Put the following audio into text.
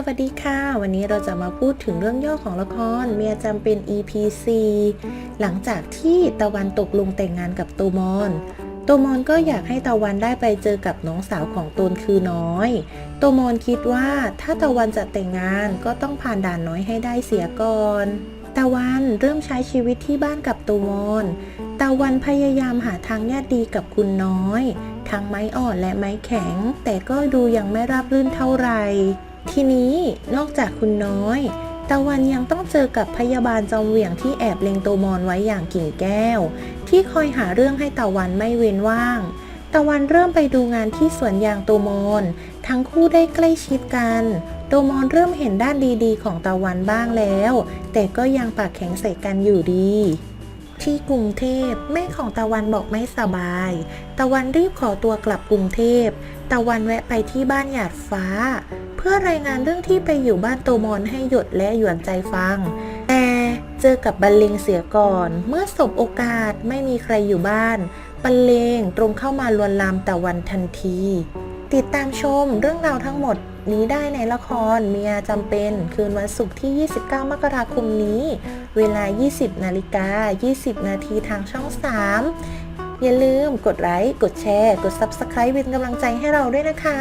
สวัสดีค่ะ วันนี้เราจะมาพูดถึงเรื่องย่อของละครเมียจำเป็น EP 4หลังจากที่ตะวันตกลงแต่งงานกับตูมอนตูมอนก็อยากให้ตะวันได้ไปเจอกับน้องสาวของตนคือน้อยตูมอนคิดว่าถ้าตะวันจะแต่งงานก็ต้องผ่านด่านน้อยให้ได้เสียก่อนตะวันเริ่มใช้ชีวิตที่บ้านกับตูมอนตะวันพยายามหาทางแยกดีกับคุณน้อย ทั้งไม้อ่อนและไม้แข็ง แต่ก็ดูยังไม่ราบรื่นเท่าไหร่ ทีนี้นอกจากคุณน้อย ตะวันยังต้องเจอกับพยาบาลจอมเหวี่ยงที่แอบเล็งโตมอนไว้อย่างกิ่งแก้ว ที่คอยหาเรื่องให้ตะวันไม่เว้นว่าง ตะวันเริ่มไปดูงานที่สวนยางโตมอน ทั้งคู่ได้ใกล้ชิดกัน โตมอนเริ่มเห็นด้านดีๆ ของตะวันบ้างแล้ว แต่ก็ยังปากแข็งใส่กันอยู่ดีที่กรุงเทพแม่ของตะวันบอกไม่สบาย ตะวันรีบขอตัวกลับกรุงเทพ ตะวันแวะไปที่บ้านหยาดฟ้า เพื่อรายงานเรื่องที่ไปอยู่บ้านโตมอนให้หยดและหยวนใจฟัง แต่เจอกับบรรเลงเสียก่อน เมื่อสบโอกาสไม่มีใครอยู่บ้านบรรเลงตรงเข้ามาลวนลามตะวันทันที ติดตามชมเรื่องราวทั้งหมดนี้ได้ในละครเมียจำเป็นคืนวันศุกร์ที่ 29 มกราคมนี้ เวลา 20 นาฬิกา 20 นาทีทางช่อง 3 อย่าลืมกดไลค์ กดแชร์ กด Subscribe เป็นกำลังใจให้เราด้วยนะคะ